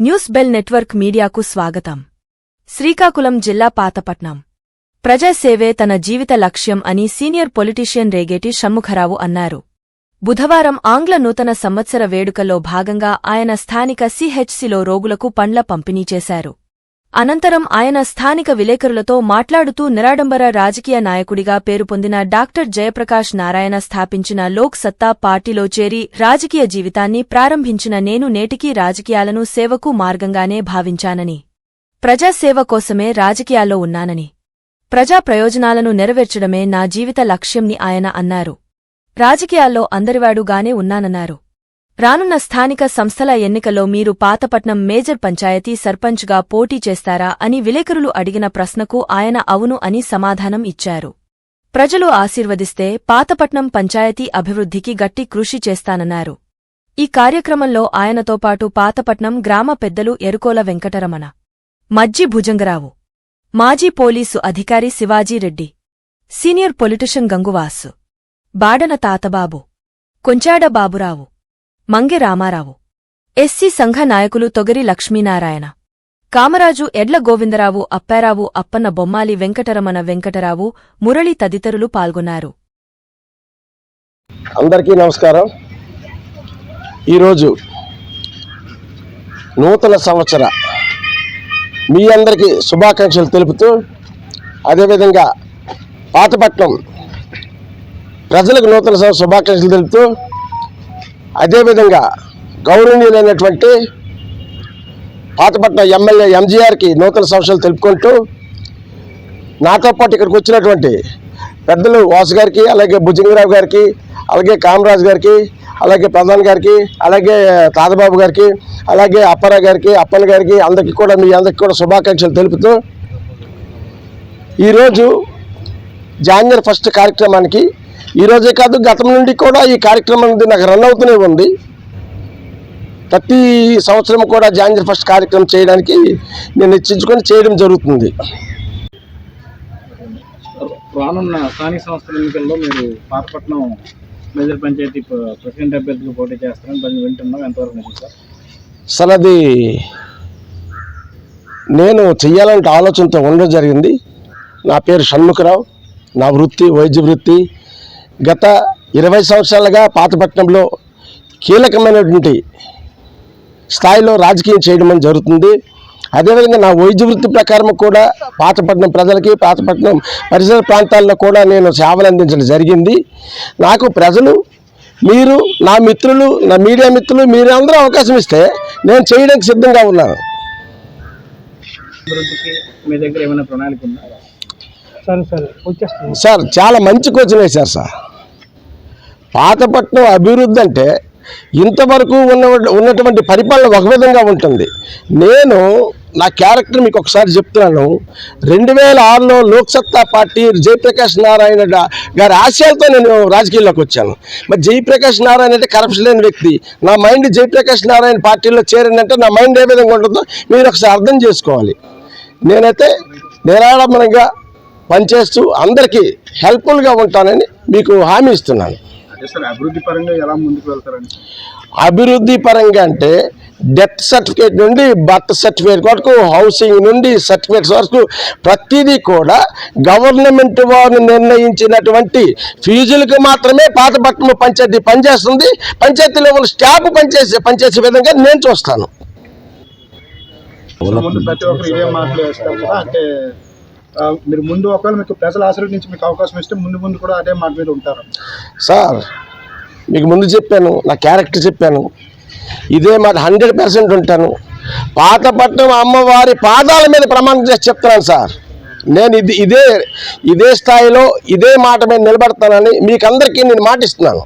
News bell network మీడియాకు స్వాగతం. శ్రీకాకుళం జిల్లా పాతపట్నం. ప్రజాసేవే తన జీవిత లక్ష్యం అని సీనియర్ పొలిటీషియన్ రేగేటి షణ్ముఖరావు అన్నారు. బుధవారం ఆంగ్ల నూతన సంవత్సర వేడుకల్లో భాగంగా ఆయన స్థానిక సిహెచ్సిలో రోగులకు పండ్ల పంపిణీ చేశారు. అనంతరం ఆయన స్థానిక విలేకరులతో మాట్లాడుతూ నిరాడంబర రాజకీయ నాయకుడిగా పేరు పొందిన డాక్టర్ జయప్రకాష్ నారాయణ స్థాపించిన లోక్ సత్తా పార్టీలో చేరి రాజకీయ జీవితాన్ని ప్రారంభించిన నేను నేటికీ రాజకీయాలను సేవకు మార్గంగానే భావించానని ప్రజాసేవ కోసమే రాజకీయాల్లో ఉన్నానని ప్రజా ప్రయోజనాలను నెరవేర్చడమే నా జీవిత లక్ష్యంని ఆయన అన్నారు. రాజకీయాల్లో అందరివాడుగానే ఉన్నానన్నారు. రానున్న స్థానిక సంస్థల ఎన్నికల్లో మీరు పాతపట్నం మేజర్ పంచాయతీ సర్పంచ్గా పోటీ చేస్తారా అని విలేకరులు అడిగిన ప్రశ్నకు ఆయన అవును అని సమాధానం ఇచ్చారు. ప్రజలు ఆశీర్వదిస్తే పాతపట్నం పంచాయతీ అభివృద్ధికి గట్టి కృషి చేస్తానన్నారు. ఈ కార్యక్రమంలో ఆయనతో పాటు పాతపట్నం గ్రామ పెద్దలు ఎరుకోల వెంకటరమణ మజ్జి భుజంగరావు మాజీ పోలీసు అధికారి Sivajireddy senior politician Ganguvasu Badana Tatababu Konchada Baburao Mange Ramarao SC సంఘ నాయకులు తొగరి లక్ష్మీనారాయణ. కామరాజు ఎడ్ల గోవిందరావు అప్పారావు అప్పన్న బొమ్మాలి వెంకటరమణ వెంకటరావు మురళి తదితరులు పాల్గొన్నారు. అందరికీ నమస్కారం. ఈరోజు నూతన సంవత్సర మీ అందరికీ శుభాకాంక్షలు తెలుపుతూ అదేవిధంగా పాతపట్నం ప్రజలకు నూతన శుభాకాంక్షలు తెలుపుతూ అదేవిధంగా గౌరవనీయులైనటువంటి పాతపట్నం ఎమ్మెల్యే ఎంజీఆర్కి నూతన సంవత్సరాలు తెలుపుకుంటూ నాతో పాటు ఇక్కడికి వచ్చినటువంటి పెద్దలు వాసు గారికి అలాగే భుజంగరావు గారికి అలాగే కామరాజు గారికి అలాగే ప్రధాన్ గారికి అలాగే తాతబాబు గారికి అలాగే అప్పారా గారికి అప్పన్న గారికి అందరికీ కూడా మీ అందరికీ కూడా శుభాకాంక్షలు తెలుపుతూ ఈరోజు జాన్యర్ ఫస్ట్ కార్యక్రమానికి ఈరోజే కాదు గతం నుండి కూడా ఈ కార్యక్రమం అనేది నాకు రన్ అవుతూనే ఉంది. ప్రతి సంవత్సరం కూడా జాన్వరి ఫస్ట్ కార్యక్రమం చేయడానికి నేను నిశ్చయించుకొని చేయడం జరుగుతుంది. రానున్న స్థానిక సంస్థల ఎన్నికల్లో మీరు పాతపట్నం మేజర్ పంచాయతీ ప్రెసిడెంట్ అభ్యర్థిగా పోటీ చేస్తారని దాన్ని వింటున్నాం. ఎంతవరకు సార్? అసలు అది నేను చెయ్యాలంటే ఆలోచనతో ఉండడం జరిగింది. నా పేరు షణ్ముఖరావు. నా వృత్తి వైద్య వృత్తి గత ఇరవై సంవత్సరాలుగా పాతపట్నంలో కీలకమైనటువంటి స్థాయిలో రాజకీయం చేయడం అని జరుగుతుంది. అదేవిధంగా నా వైద్య వృత్తి ప్రకారం కూడా పాతపట్నం ప్రజలకి పాతపట్నం పరిసర ప్రాంతాల్లో కూడా నేను సేవలు అందించడం జరిగింది. నాకు ప్రజలు మీరు నా మిత్రులు నా మీడియా మిత్రులు మీరు అందరూ అవకాశం ఇస్తే నేను చేయడానికి సిద్ధంగా ఉన్నాను. అభివృద్ధికి మీ దగ్గర ఏమైనా ప్రణాళిక ఉందా? సరే సరే. వచ్చేస్తాను. సార్ చాలా మంచి క్వశ్చన్ వేశారు సార్. పాతపట్నం అభివృద్ధి అంటే ఇంతవరకు ఉన్న ఉన్నటువంటి పరిపాలన ఒక విధంగా ఉంటుంది. నేను నా క్యారెక్టర్ మీకు ఒకసారి చెప్తున్నాను. రెండు వేల ఆరులో లోక్సత్తా పార్టీ జయప్రకాష్ నారాయణ గారి ఆశయాలతో నేను రాజకీయాల్లోకి వచ్చాను. మరి జయప్రకాష్ నారాయణ అంటే కరప్షన్ లేని వ్యక్తి. నా మైండ్ జయప్రకాష్ నారాయణ పార్టీలో చేరిందంటే నా మైండ్ ఏ విధంగా ఉంటుందో మీరు ఒకసారి అర్థం చేసుకోవాలి. నేనైతే నిరాడంబరంగా పనిచేస్తూ అందరికీ హెల్ప్ఫుల్గా ఉంటానని మీకు హామీ ఇస్తున్నాను. అభివృద్ధి పరంగా ఎలా ముందుకు వెళ్తారని అభివృద్ధి పరంగా అంటే డెత్ సర్టిఫికేట్ నుండి బర్త్ సర్టిఫికేట్ వరకు హౌసింగ్ నుండి సర్టిఫికేట్స్ వరకు ప్రతిదీ కూడా గవర్నమెంట్ వారు నిర్ణయించినటువంటి ఫీజులకు మాత్రమే పాతపట్నం పంచాయతీ పనిచేస్తుంది. పంచాయతీ లెవెల్ స్టాఫ్ పనిచేసే పనిచేసే విధంగా నేను చూస్తాను. ప్రతి ఒక్కరు ఇదే అంటే మీరు ముందు ఒకవేళ మీకు ప్రజల ఆశీర్వదించి మీకు అవకాశం ఇస్తే ముందు ముందు కూడా అదే మాట మీద ఉంటారు. సార్ మీకు ముందు చెప్పాను నా క్యారెక్టర్ చెప్పాను. ఇదే మాట హండ్రెడ్ పర్సెంట్ ఉంటాను. పాతపట్నం అమ్మవారి పాదాల మీద ప్రమాణం చేసి చెప్తున్నాను సార్. నేను ఇది ఇదే ఇదే స్థాయిలో ఇదే మాట మీద నిలబడతానని మీకు అందరికీ నేను మాటిస్తున్నాను.